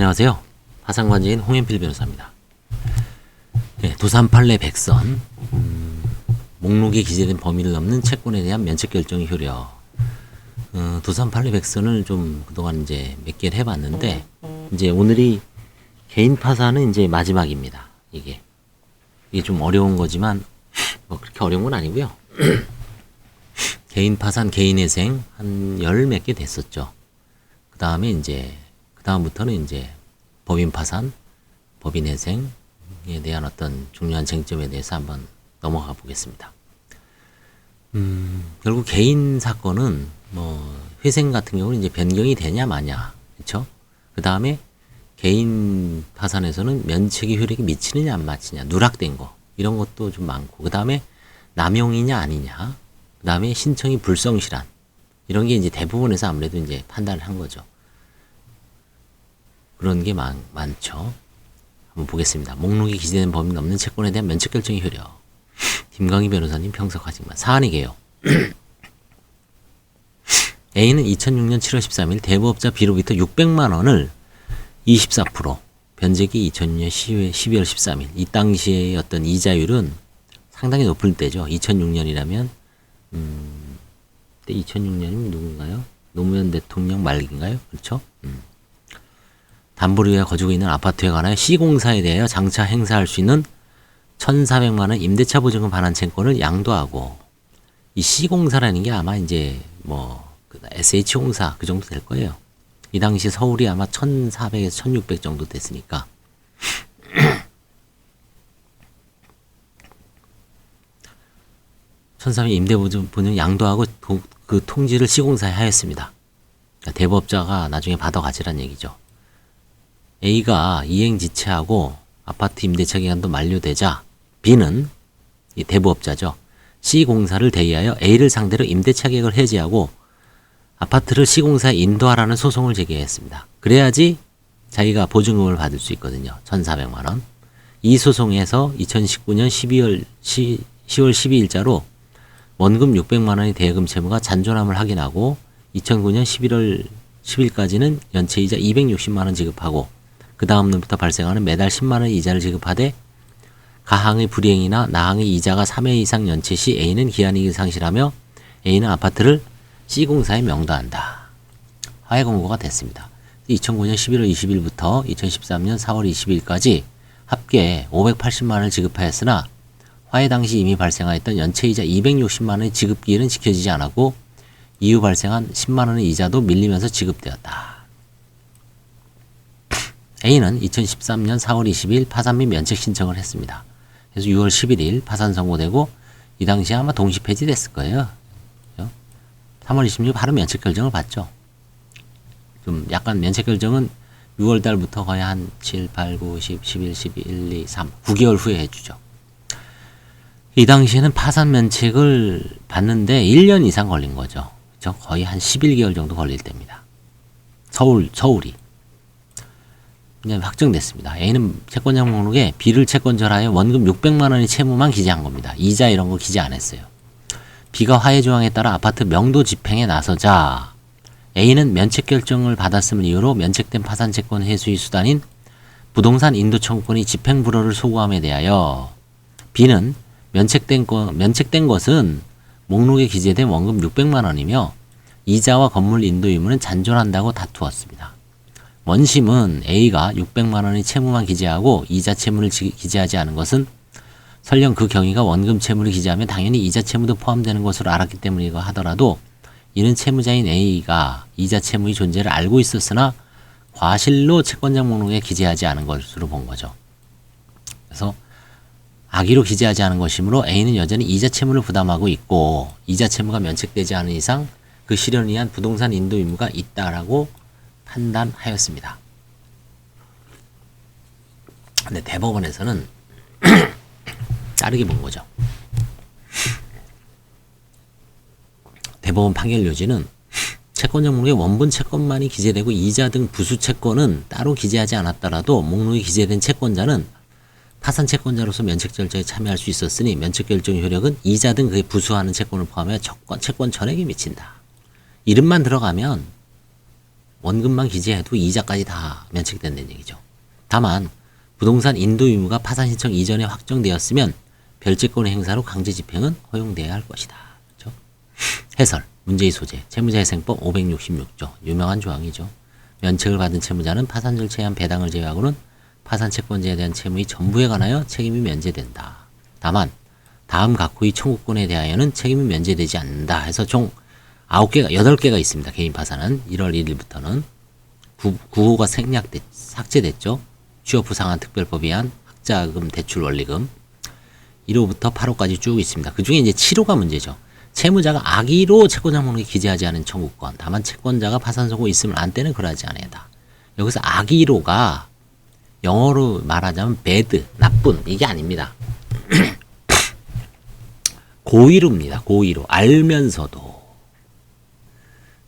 안녕하세요. 화상관제인 홍현필 변호사입니다. 네, 두산 판례 백선 음, 목록에 기재된 범위를 넘는 채권에 대한 면책 결정의 효력. 어, 두산 판례 백선을 좀 그동안 이제 몇 개를 해봤는데 이제 오늘이 개인 파산은 이제 마지막입니다. 이게 이게 좀 어려운 거지만 뭐 그렇게 어려운 건 아니고요. 개인 파산, 개인 회생 한 열 몇 개 됐었죠. 그 다음에 이제 그 다음부터는 이제 법인 파산, 법인 회생에 대한 어떤 중요한 쟁점에 대해서 한번 넘어가 보겠습니다. 음, 결국 개인 사건은 뭐 회생 같은 경우는 이제 변경이 되냐 마냐, 그렇죠? 그 다음에 개인 파산에서는 면책의 효력이 미치느냐 안 미치냐, 누락된 거 이런 것도 좀 많고, 그 다음에 남용이냐 아니냐, 그 다음에 신청이 불성실한 이런 게 이제 대부분에서 아무래도 이제 판단을 한 거죠. 그런 게 많, 많죠. 한번 보겠습니다. 목록에 기재된 범위 넘는 채권에 대한 면책 결정의 효력. 김광희 변호사님 평석하시기만 사안이게요. A는 2006년 7월 13일 대부업자 B로부터 600만 원을 24% 변제기 2006년 12월, 12월 13일 이 당시의 어떤 이자율은 상당히 높을 때죠. 2006년이라면 음, 그때 2006년이면 누군가요? 노무현 대통령 말기인가요? 그렇죠? 음. 위해 거주고 있는 아파트에 관하여 시공사에 대하여 장차 행사할 수 있는 1,400만 원 임대차 보증금 반환 채권을 양도하고 이 시공사라는 게 아마 이제 뭐 SH공사 그 정도 될 거예요. 이 당시 서울이 아마 1,400에서 1,600 정도 됐으니까 천삼이 임대보증 양도하고 도- 그 통지를 시공사에 하였습니다. 그러니까 대법자가 나중에 받아가지란 얘기죠. A가 이행 지체하고 아파트 임대차 기간도 만료되자 B는 이 대부업자죠. C공사를 대의하여 A를 상대로 임대차 계획을 해지하고 아파트를 C공사에 인도하라는 소송을 제기했습니다. 그래야지 자기가 보증금을 받을 수 있거든요. 1,400만 원. 이 소송에서 2019년 12월 10, 10월 12일자로 원금 600만 원의 대여금 채무가 잔존함을 확인하고 2009년 11월 10일까지는 연체이자 260만 원 지급하고 그 다음 년부터 발생하는 매달 10만 원 이자를 지급하되 가항의 불이행이나 나항의 이자가 3회 이상 연체 시 A는 기한이익을 상실하며 A는 아파트를 C공사에 명도한다. 화해 공고가 됐습니다. 2009년 11월 20일부터 2013년 4월 20일까지 합계 580만 원을 지급하였으나 화해 당시 이미 발생하였던 연체이자 260만 원의 지급기일은 지켜지지 않았고 이후 발생한 10만 원의 이자도 밀리면서 지급되었다. A는 2013년 4월 20일 파산 및 면책 신청을 했습니다. 그래서 6월 11일 파산 선고되고 이 당시에 아마 동시 폐지됐을 거예요. 그죠? 3월 26일 바로 면책 결정을 받죠. 좀 약간 면책 결정은 6월 달부터 거의 한 7, 8, 9, 10, 11, 12, 1, 2, 3, 9개월 후에 해주죠. 이 당시에는 파산 면책을 받는데 1년 이상 걸린 거죠. 그죠? 거의 한 11개월 정도 걸릴 때입니다. 서울, 서울이. 이제 확정됐습니다. A는 채권자 목록에 B를 채권절하여 원금 600만 원의 채무만 기재한 겁니다. 이자 이런 거 기재 안 했어요. B가 화해 조항에 따라 아파트 명도 집행에 나서자 A는 면책 결정을 받았음을 이유로 면책된 파산 채권 회수의 수단인 부동산 인도 청구권이 집행 불허를 소구함에 대하여 B는 면책된 거, 면책된 것은 목록에 기재된 원금 600만 원이며 이자와 건물 인도 의무는 잔존한다고 다투었습니다. 원심은 A가 600만 원의 채무만 기재하고 이자 채무를 지- 기재하지 않은 것은 설령 그 경위가 원금 채무를 기재하면 당연히 이자 채무도 포함되는 것으로 알았기 때문이고 하더라도 이는 채무자인 A가 이자 채무의 존재를 알고 있었으나 과실로 채권자 목록에 기재하지 않은 것으로 본 거죠. 그래서 악의로 기재하지 않은 것이므로 A는 여전히 이자 채무를 부담하고 있고 이자 채무가 면책되지 않은 이상 그 실현을 위한 부동산 인도 의무가 있다라고 판단하였습니다. 근데 대법원에서는 다르게 본 거죠. 대법원 판결 요지는 채권자 목록에 원본 채권만이 기재되고 이자 등 부수 채권은 따로 기재하지 않았더라도 목록에 기재된 채권자는 파산 채권자로서 면책 절차에 참여할 수 있었으니 면책 결정 효력은 이자 등 그에 부수하는 채권을 포함해 채권, 채권 전액에 미친다. 이름만 들어가면 원금만 기재해도 이자까지 다 면책된다는 얘기죠. 다만 부동산 인도 의무가 파산 신청 이전에 확정되었으면 별채권 행사로 강제 집행은 허용돼야 할 것이다. 그렇죠? 해설 문제의 소재 채무자회생법 566조 유명한 조항이죠. 면책을 받은 채무자는 파산 절차에 한 배당을 제외하고는 파산 채권자에 대한 채무의 전부에 관하여 책임이 면제된다. 다만 다음 각호의 청구권에 대하여는 책임이 면제되지 않는다 해서 총 9개가 8개가 있습니다. 개인 파산은 1월 1일부터는 구, 구호가 생략됐 삭제됐죠. 취업 후 상한 특별법 위한 학자금 대출 원리금 1호부터 8호까지 쭉 있습니다. 그 중에 이제 7호가 문제죠. 채무자가 악의로 채권자 목록에 기재하지 않은 청구권. 다만 채권자가 파산 선고 있음을 안 때는 그러하지 않아야다. 여기서 악의로가 영어로 말하자면 bad, 나쁜 이게 아닙니다. 고의로입니다. 고의로 알면서도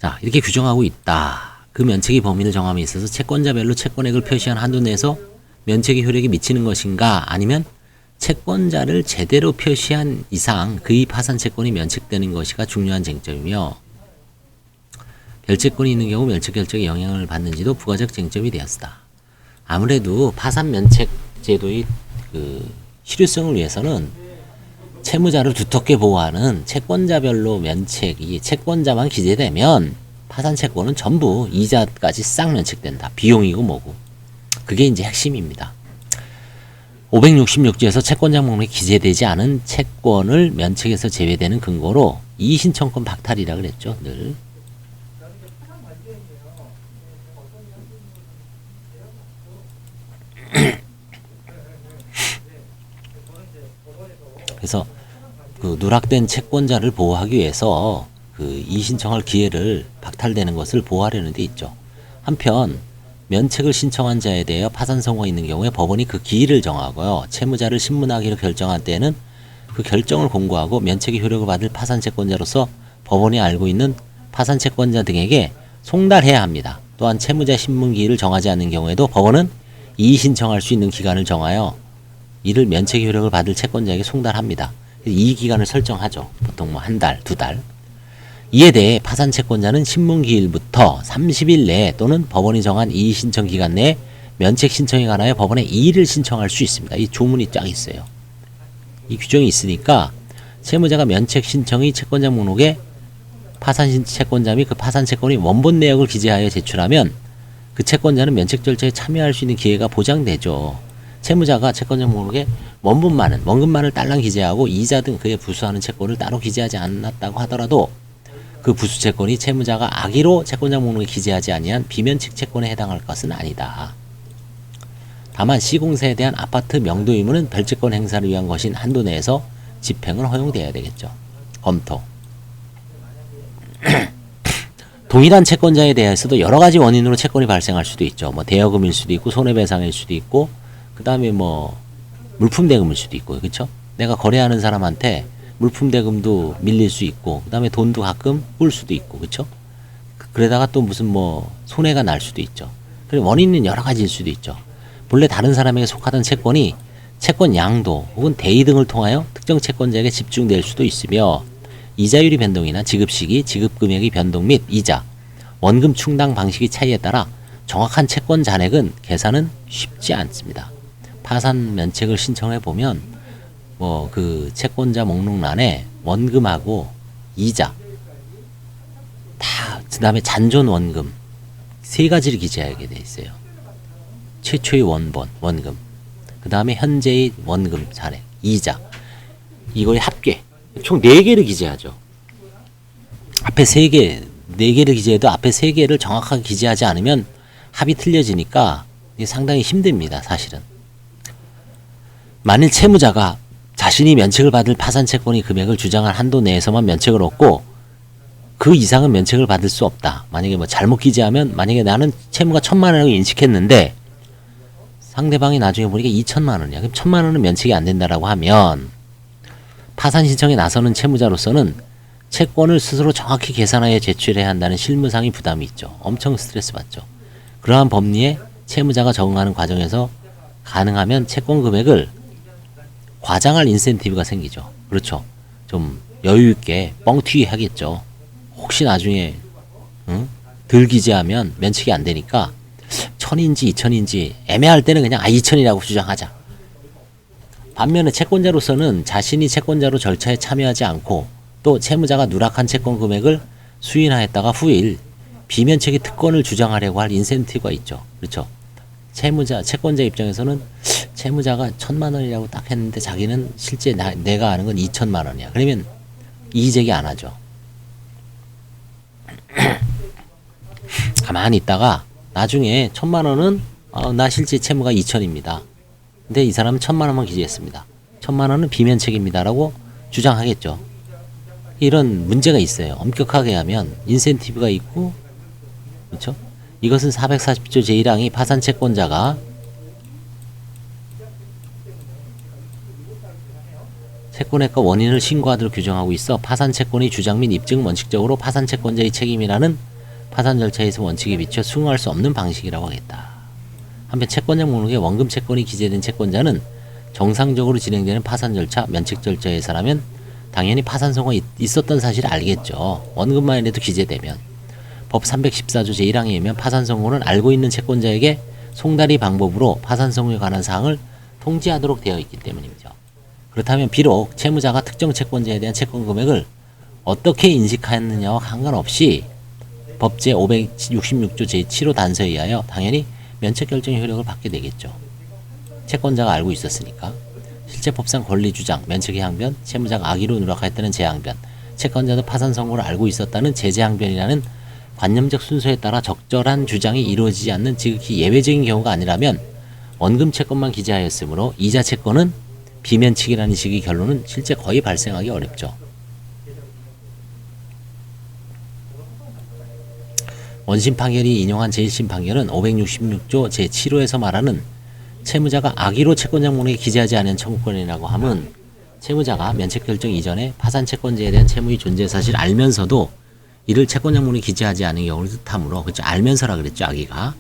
자 이렇게 규정하고 있다. 그 면책의 범위를 정함에 있어서 채권자별로 채권액을 표시한 한도 내에서 면책의 효력이 미치는 것인가 아니면 채권자를 제대로 표시한 이상 그의 파산 채권이 면책되는 것이가 중요한 쟁점이며 별채권이 있는 경우 면책 결정에 영향을 받는지도 부가적 쟁점이 되었다. 아무래도 파산 면책 제도의 그 실효성을 위해서는 채무자를 두텁게 보호하는 채권자별로 면책이 채권자만 기재되면 파산 채권은 전부 이자까지 싹 면책된다. 비용이고 뭐고. 그게 이제 핵심입니다. 566조에서 채권자 목록에 기재되지 않은 채권을 면책에서 제외되는 근거로 이의신청권 박탈이라 그랬죠. 늘. 그래서 그 누락된 채권자를 보호하기 위해서 그 이의신청할 기회를 박탈되는 것을 보호하려는 데 있죠. 한편 면책을 신청한 자에 대하여 파산 선고가 있는 경우에 법원이 그 기일을 정하고요. 채무자를 신문하기로 결정한 때에는 그 결정을 공고하고 면책의 효력을 받을 파산 채권자로서 법원이 알고 있는 파산 채권자 등에게 송달해야 합니다. 또한 채무자 신문 기일을 정하지 않는 경우에도 법원은 이의 신청할 수 있는 기간을 정하여 이를 면책의 효력을 받을 채권자에게 송달합니다. 이 기간을 설정하죠. 보통 뭐 한 달, 두 달. 이에 대해 파산 채권자는 신문기일부터 30일 내에 또는 법원이 정한 이의 신청 기간 내에 면책 신청에 관하여 법원에 이의를 신청할 수 있습니다. 이 조문이 쫙 있어요. 이 규정이 있으니까 채무자가 면책 신청의 채권자 목록에 파산 신 채권자 및 그 파산 채권이 원본 내역을 기재하여 제출하면 그 채권자는 면책 절차에 참여할 수 있는 기회가 보장되죠. 채무자가 채권자 목록에 원본만은 원금만을 딸랑 기재하고 이자 등 그에 부수하는 채권을 따로 기재하지 않았다고 하더라도 그 부수 채권이 채무자가 악의로 채권자 목록에 기재하지 아니한 비면책 채권에 해당할 것은 아니다. 다만 시공사에 대한 아파트 명도 의무는 별채권 행사를 위한 것인 한도 내에서 집행은 허용되어야 되겠죠. 검토. 동일한 채권자에 대해서도 여러 가지 원인으로 채권이 발생할 수도 있죠. 뭐 대여금일 수도 있고 손해배상일 수도 있고 그 다음에 뭐 물품 대금일 수도 있고 그렇죠? 내가 거래하는 사람한테 물품 대금도 밀릴 수 있고 그 다음에 돈도 가끔 꿀 수도 있고 그렇죠? 그러다가 또 무슨 뭐 손해가 날 수도 있죠. 그리고 원인은 여러 가지일 수도 있죠. 본래 다른 사람에게 속하던 채권이 채권 양도 혹은 대의 등을 통하여 특정 채권자에게 집중될 수도 있으며 이자율이 변동이나 지급 시기, 지급 금액의 변동 및 이자, 원금 충당 방식의 차이에 따라 정확한 채권 잔액은 계산은 쉽지 않습니다. 파산 면책을 신청해 보면 뭐 그 채권자 목록란에 원금하고 이자 다 그다음에 잔존 원금 세 가지를 기재하게 돼 있어요. 최초의 원본 원금 그다음에 현재의 원금 잔액 이자 이거의 합계 총 네 개를 기재하죠. 앞에 세 개 네 개를 기재해도 앞에 세 개를 정확하게 기재하지 않으면 합이 틀려지니까 상당히 힘듭니다, 사실은. 만일 채무자가 자신이 면책을 받을 파산 채권의 금액을 주장한 한도 내에서만 면책을 얻고 그 이상은 면책을 받을 수 없다. 만약에 뭐 잘못 기재하면 만약에 나는 채무가 천만 원이라고 인식했는데 상대방이 나중에 보니까 2천만 원이야. 그럼 천만 원은 면책이 안 된다라고 하면 파산 신청에 나서는 채무자로서는 채권을 스스로 정확히 계산하여 제출해야 한다는 실무상의 부담이 있죠. 엄청 스트레스 받죠. 그러한 법리에 채무자가 적응하는 과정에서 가능하면 채권 금액을 과장할 인센티브가 생기죠. 그렇죠. 좀 여유 있게 뻥튀기 하겠죠. 혹시 나중에 응? 덜 기재하면 면책이 안 되니까 천인지 이천인지 애매할 때는 그냥 아 이천이라고 주장하자. 반면에 채권자로서는 자신이 채권자로 절차에 참여하지 않고 또 채무자가 누락한 채권 금액을 수인하였다가 후일 비면책의 특권을 주장하려고 할 인센티브가 있죠. 그렇죠. 채무자, 채권자 입장에서는 채무자가 천만 원이라고 딱 했는데 자기는 실제 나, 내가 아는 건 이천만 원이야. 그러면 이의제기 안 하죠. 가만히 있다가 나중에 천만 원은 어, 나 실제 채무가 이천입니다. 근데 이 사람은 천만 원만 기재했습니다. 천만 원은 비면책입니다라고 주장하겠죠. 이런 문제가 있어요. 엄격하게 하면 인센티브가 있고 그렇죠? 이것은 440조 제1항이 파산 채권자가 채권액과 원인을 신고하도록 규정하고 있어 파산 채권의 주장 및 입증 원칙적으로 파산 채권자의 책임이라는 파산 절차에서 원칙에 비춰 수긍할 수 없는 방식이라고 하겠다. 한편 채권자 목록에 원금 채권이 기재된 채권자는 정상적으로 진행되는 파산 절차, 면책 절차에서라면 당연히 파산 있- 있었던 사실을 알겠죠. 원금만 이라도 기재되면. 법 314조 제1항에 의하면 파산 선고는 알고 있는 채권자에게 송달이 방법으로 파산 선고에 관한 사항을 통지하도록 되어 있기 때문이죠. 그렇다면 비록 채무자가 특정 채권자에 대한 채권 금액을 어떻게 인식하였느냐와 상관없이 법 제 566조 제7호 단서에 의하여 당연히 면책 결정의 효력을 받게 되겠죠. 채권자가 알고 있었으니까. 실제 법상 권리 주장, 면책의 항변, 채무자가 악의로 누락하였다는 재항변, 채권자도 파산 선고를 알고 있었다는 제재항변이라는 관념적 순서에 따라 적절한 주장이 이루어지지 않는 지극히 예외적인 경우가 아니라면 원금 채권만 기재하였으므로 이자 채권은 비면책이라는 식의 결론은 실제 거의 발생하기 어렵죠. 원심 판결이 인용한 제1심 판결은 566조 제7호에서 말하는 채무자가 악의로 채권자 목록에 기재하지 않은 청구권이라고 함은 채무자가 면책 결정 이전에 파산 채권자에 대한 채무의 존재 사실을 알면서도 이를 채권자 목록에 기재하지 않은 경우를 뜻하므로 그죠 알면서라 그랬죠 악의가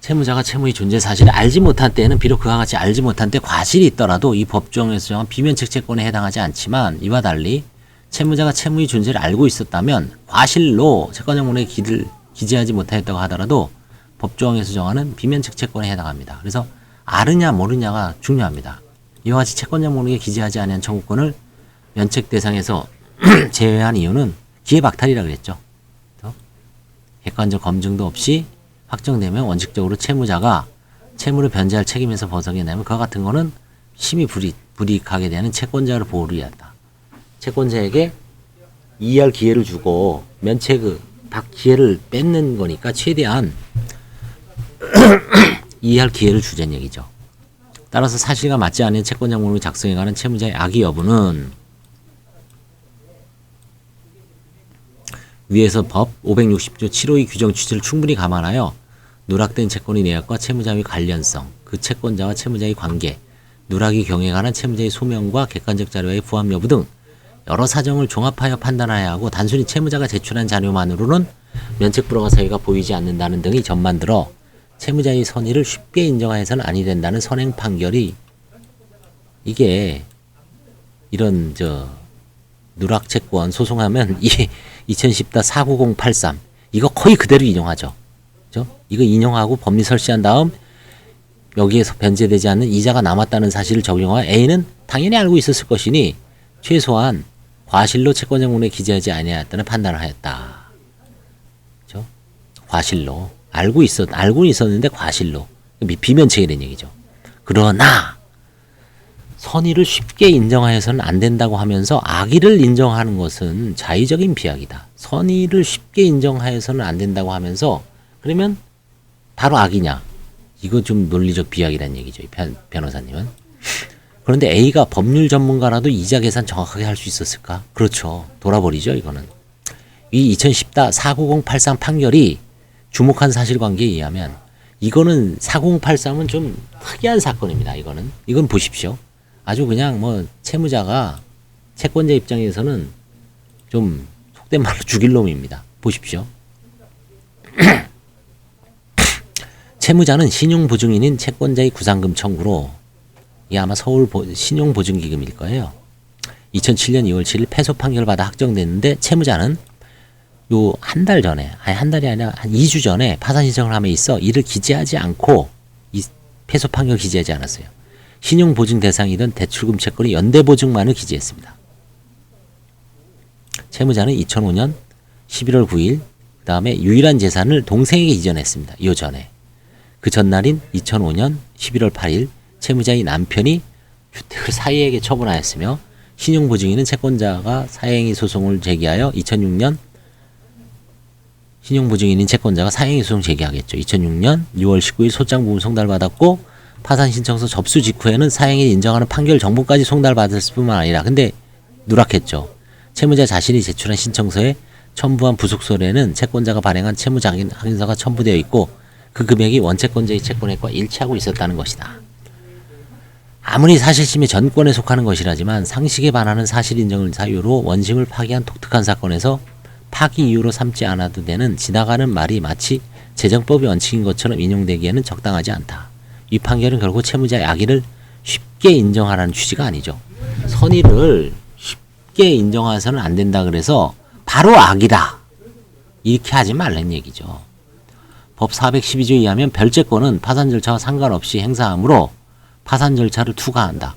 채무자가 채무의 존재 사실을 알지 못한 때에는 비록 그와 같이 알지 못한 때 과실이 있더라도 이 법정에서 정한 비면책 채권에 해당하지 않지만 이와 달리 채무자가 채무의 존재를 알고 있었다면 과실로 채권자 목록에 기를, 기재하지 못하였다고 하더라도 법조항에서 정하는 비면책 채권에 해당합니다. 그래서 아느냐 모르냐가 중요합니다. 이와 같이 채권자 목록에 기재하지 않은 청구권을 면책 대상에서 제외한 이유는 기회박탈이라 그랬죠. 객관적 검증도 없이 확정되면 원칙적으로 채무자가 채무를 변제할 책임에서 벗어나면 그와 같은 거는 심히 불이익, 불이익하게 되는 채권자를 보호를 한다. 채권자에게 이해할 기회를 주고 면책을 박 기회를 뺏는 거니까 최대한 이해할 기회를 주자는 얘기죠. 따라서 사실과 맞지 않는 채권자 목록을 작성해 가는 채무자의 악의 여부는 위에서 법 560조 7호의 규정 취지를 충분히 감안하여 누락된 채권의 내역과 채무자의 관련성, 그 채권자와 채무자의 관계, 경우에 관한 채무자의 소명과 객관적 자료의 부합 여부 등 여러 사정을 종합하여 판단해야 하고 단순히 채무자가 제출한 자료만으로는 면책 불허가 사유가 보이지 않는다는 등의 점만 들어 채무자의 선의를 쉽게 인정하여서는 아니 된다는 선행 판결이 이게 이런 저 누락 채권 소송하면 이 2010다 49083 이거 거의 그대로 인용하죠. 그죠? 이거 인용하고 법리 설치한 다음 여기에서 변제되지 않는 이자가 남았다는 사실을 적용하여 A는 당연히 알고 있었을 것이니 최소한 과실로 채권 정문에 기재하지 아니하였다는 판단을 하였다. 그죠? 과실로 알고 있었 알고 있었는데 과실로 비면책이 된 얘기죠. 그러나 선의를 쉽게 인정하여서는 안 된다고 하면서 악의를 인정하는 것은 자의적인 비약이다. 선의를 쉽게 인정하여서는 안 된다고 하면서 그러면 바로 악이냐? 이거 좀 논리적 비약이라는 얘기죠. 이 변, 변호사님은. 그런데 A가 법률 전문가라도 이자 계산 정확하게 할 수 있었을까? 그렇죠. 돌아버리죠, 이거는. 이 2010다 49083 판결이 주목한 사실관계에 의하면 이거는 4083은 좀 특이한 사건입니다. 이거는 이건 보십시오. 아주 그냥 뭐 채무자가 채권자 입장에서는 좀 속된 말로 죽일 놈입니다. 보십시오. 채무자는 신용보증인인 채권자의 구상금 청구로 이 아마 서울 보- 신용보증기금일 거예요. 2007년 2월 7일 패소 판결을 받아 확정됐는데 채무자는 요 한 달 전에 아니 한 달이 아니라 한 2주 전에 파산 신청을 함에 있어 이를 기재하지 않고 이 패소 판결 기재하지 않았어요. 신용 보증 대상이던 대출금 채권이 연대 보증만을 기재했습니다. 채무자는 2005년 11월 9일 그 다음에 유일한 재산을 동생에게 이전했습니다. 이 전에 그 전날인 2005년 11월 8일 채무자의 남편이 주택을 사이에게 처분하였으며 신용보증인은 채권자가 사행위 소송을 제기하여 2006년 신용보증인인 채권자가 사행위 소송 제기하겠죠. 2006년 6월 19일 소장 부분 송달받았고 파산 신청서 접수 직후에는 사행위 인정하는 판결 정보까지 송달받았을 뿐만 아니라 근데 누락했죠. 채무자 자신이 제출한 신청서에 첨부한 부속서에는 채권자가 발행한 채무자 확인- 확인서가 첨부되어 있고 그 금액이 원채권자의 채권액과 일치하고 있었다는 것이다. 아무리 사실심의 전권에 속하는 것이라지만 상식에 반하는 사실 인정을 사유로 원심을 파기한 독특한 사건에서 파기 이유로 삼지 않아도 되는 지나가는 말이 마치 재정법의 원칙인 것처럼 인용되기에는 적당하지 않다. 이 판결은 결국 채무자의 악의를 쉽게 인정하라는 취지가 아니죠. 선의를 쉽게 인정해서는 안 된다 그래서 바로 악이다. 이렇게 하지 말란 얘기죠. 법 412조에 의하면 별채권은 파산 절차와 상관없이 행사하므로 파산 절차를 투과한다.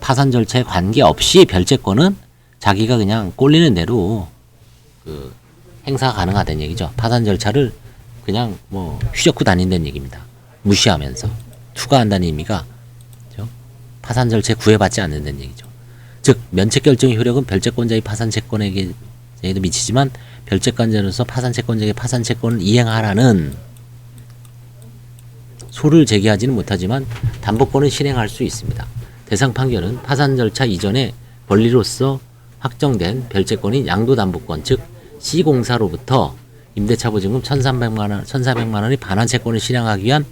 파산 절차에 관계없이 별채권은 자기가 그냥 꼴리는 대로 그 행사가 가능하다는 얘기죠. 파산 절차를 그냥 뭐 휘젓고 다닌다는 얘기입니다. 무시하면서 투과한다는 의미가? 파산 절차에 구애받지 않는다는 얘기죠. 즉 면책 결정의 효력은 별채권자의 파산 채권에게도 미치지만 별채권자로서 파산 채권자에게 파산 채권을 이행하라는 소를 제기하지는 못하지만 담보권은 실행할 수 있습니다. 대상 판결은 파산 절차 이전에 권리로서 확정된 별채권인 양도담보권 즉 C공사로부터 임대차 보증금 1,300만 원, 1,400만 원의 반환 채권을 실행하기 위한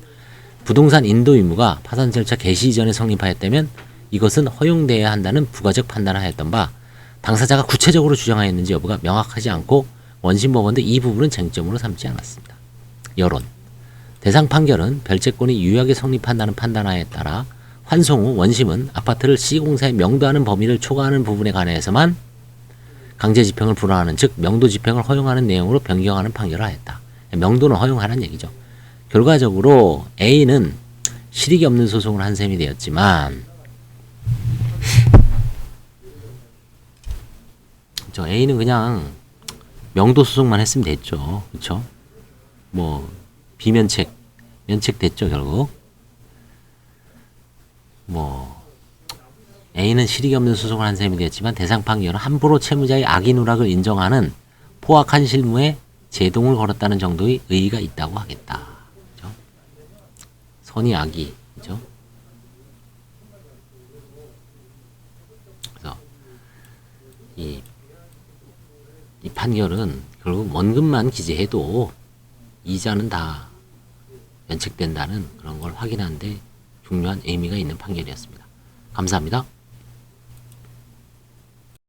부동산 인도 의무가 파산 절차 개시 이전에 성립하였다면 이것은 허용되어야 한다는 부가적 판단을 하였던 바 당사자가 구체적으로 주장하였는지 여부가 명확하지 않고 원심 법원도 이 부분은 쟁점으로 삼지 않았습니다. 여론 대상 판결은 별채권이 유효하게 성립한다는 판단하에 따라 환송 후 원심은 아파트를 C공사에 명도하는 범위를 초과하는 부분에 관해서만 강제 집행을 불허하는 즉 명도 집행을 허용하는 내용으로 변경하는 판결을 하였다. 명도는 허용하는 얘기죠. 결과적으로 A는 실익이 없는 소송을 한 셈이 되었지만 저 A는 그냥 명도 소송만 했으면 됐죠. 그렇죠? 뭐 비면책 면책 됐죠 결국 뭐 A는 실익이 없는 소송을 한 셈이 됐지만 대상 판결은 함부로 채무자의 악의 누락을 인정하는 포악한 실무에 제동을 걸었다는 정도의 의의가 있다고 하겠다. 선의 악의 그죠? 그래서 이, 이 판결은 결국 원금만 기재해도 이자는 다 면책된다는 그런 걸 확인하는데 중요한 의미가 있는 판결이었습니다. 감사합니다.